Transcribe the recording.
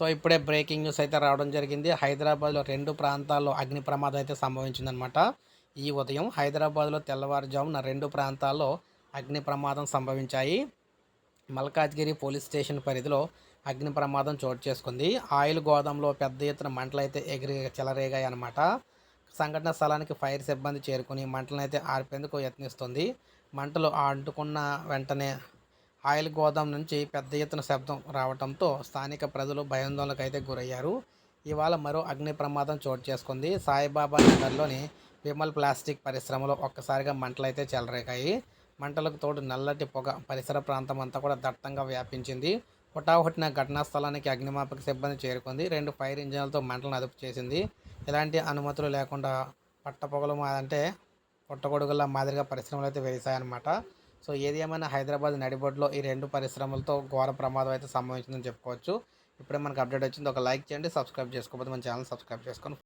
So ఇప్పుడే breaking news అయితే రావడం జరిగింది. హైదరాబాద్లో రెండు ప్రాంతాల్లో అగ్ని ప్రమాదం అయితే సంభవించిందనమాట ఈ ఉదయం హైదరాబాద్లో తెల్లవారుజామున రెండు ప్రాంతాల్లో అగ్ని ప్రమాదం సంభవించాయి. మల్కాజ్గిరి పోలీస్ స్టేషన్ పరిధిలో అగ్ని ప్రమాదం చోటు చేసుకుంది. ఆయిల్ గోదాంలో పెద్ద ఎత్తున మంటలు అయితే ఎగిరి చెలరేగాయి అనమాట సంఘటన స్థలానికి ఫైర్ సిబ్బంది చేరుకుని మంటలను అయితే ఆర్పేందుకు యత్నిస్తుంది. మంటలు అంటుకున్న వెంటనే ఆయిల్ గోదాం నుంచి పెద్ద ఎత్తున శబ్దం రావడంతో స్థానిక ప్రజలు భయాందోళనకు అయితే గురయ్యారు. ఇవాళ మరో అగ్ని ప్రమాదం చోటు చేసుకుంది. సాయిబాబా నగర్లోని విమల్ ప్లాస్టిక్ పరిశ్రమలో ఒక్కసారిగా మంటలైతే చెలరేగాయి. మంటలకు తోడు నల్లటి పొగ పరిసర ప్రాంతం అంతా కూడా దట్టంగా వ్యాపించింది. హుటాహుటిన ఘటనా స్థలానికి అగ్నిమాపక సిబ్బంది చేరుకుంది. రెండు ఫైర్ ఇంజన్లతో మంటలను అదుపు చేసింది. ఎలాంటి అనుమతులు లేకుండా పట్టపొగలు మా అంటే పుట్టగొడుగుల మాదిరిగా పరిశ్రమలు అయితే వెలిసాయన్నమాట సో ఏది ఏమైనా హైదరాబాద్ నడిబొడ్లో ఈ రెండు పరిశ్రమలతో ఘోర ప్రమాదం అయితే సంభవించిందని చెప్పుకోవచ్చు. ఇప్పుడే మనకు అప్డేట్ వచ్చింది. ఒక లైక్ చేయండి సబ్స్క్రైబ్ చేసుకోకపోతే మన ఛానల్ సబ్స్క్రైబ్ చేసుకొని